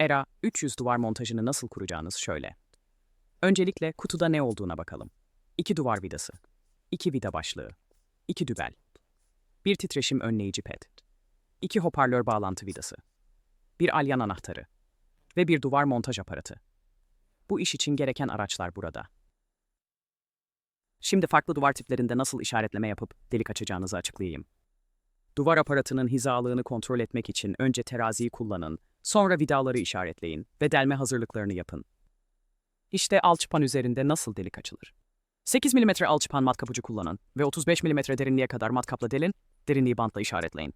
ERA 300 duvar montajını nasıl kuracağınız şöyle. Öncelikle kutuda ne olduğuna bakalım. 2 duvar vidası, 2 vida başlığı, 2 dübel, 1 titreşim önleyici ped, 2 hoparlör bağlantı vidası, 1 alyan anahtarı ve bir duvar montaj aparatı. Bu iş için gereken araçlar burada. Şimdi farklı duvar tiplerinde nasıl işaretleme yapıp delik açacağınızı açıklayayım. Duvar aparatının hizalığını kontrol etmek için önce teraziyi kullanın, sonra vidaları işaretleyin ve delme hazırlıklarını yapın. İşte alçıpan üzerinde nasıl delik açılır. 8 mm alçıpan matkap kullanın ve 35 mm derinliğe kadar matkapla delin, derinliği bantla işaretleyin.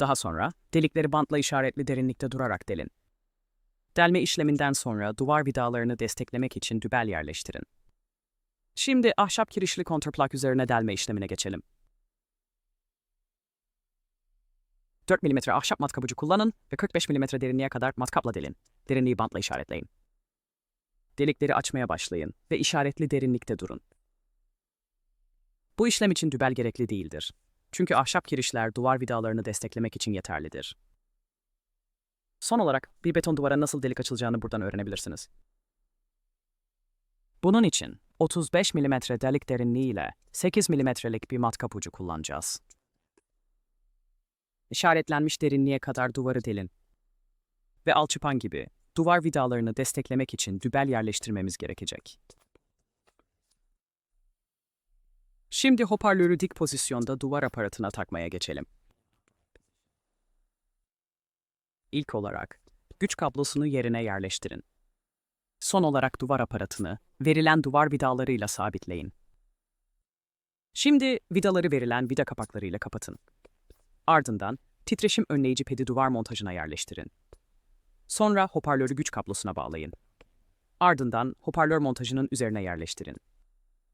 Daha sonra delikleri bantla işaretli derinlikte durarak delin. Delme işleminden sonra duvar vidalarını desteklemek için dübel yerleştirin. Şimdi ahşap kirişli kontrplak üzerine delme işlemine geçelim. 4 mm ahşap matkap ucu kullanın ve 45 mm derinliğe kadar matkapla delin. Derinliği bantla işaretleyin. Delikleri açmaya başlayın ve işaretli derinlikte durun. Bu işlem için dübel gerekli değildir. Çünkü ahşap kirişler duvar vidalarını desteklemek için yeterlidir. Son olarak bir beton duvara nasıl delik açılacağını buradan öğrenebilirsiniz. Bunun için 35 mm delik derinliği ile 8 mm'lik bir matkap ucu kullanacağız. İşaretlenmiş derinliğe kadar duvarı delin. Ve alçıpan gibi duvar vidalarını desteklemek için dübel yerleştirmemiz gerekecek. Şimdi hoparlörü dik pozisyonda duvar aparatına takmaya geçelim. İlk olarak güç kablosunu yerine yerleştirin. Son olarak duvar aparatını verilen duvar vidalarıyla sabitleyin. Şimdi vidaları verilen vida kapaklarıyla kapatın. Ardından titreşim önleyici pedi duvar montajına yerleştirin. Sonra hoparlörü güç kablosuna bağlayın. Ardından hoparlör montajının üzerine yerleştirin.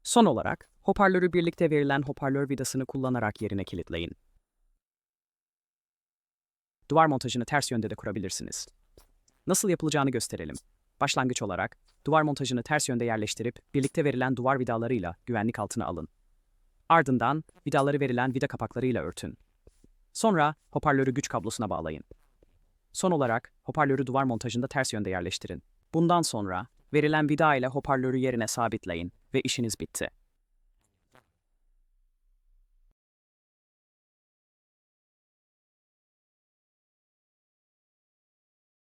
Son olarak hoparlörü birlikte verilen hoparlör vidasını kullanarak yerine kilitleyin. Duvar montajını ters yönde de kurabilirsiniz. Nasıl yapılacağını gösterelim. Başlangıç olarak duvar montajını ters yönde yerleştirip birlikte verilen duvar vidalarıyla güvenlik altına alın. Ardından vidaları verilen vida kapaklarıyla örtün. Sonra hoparlörü güç kablosuna bağlayın. Son olarak hoparlörü duvar montajında ters yönde yerleştirin. Bundan sonra verilen vida ile hoparlörü yerine sabitleyin ve işiniz bitti.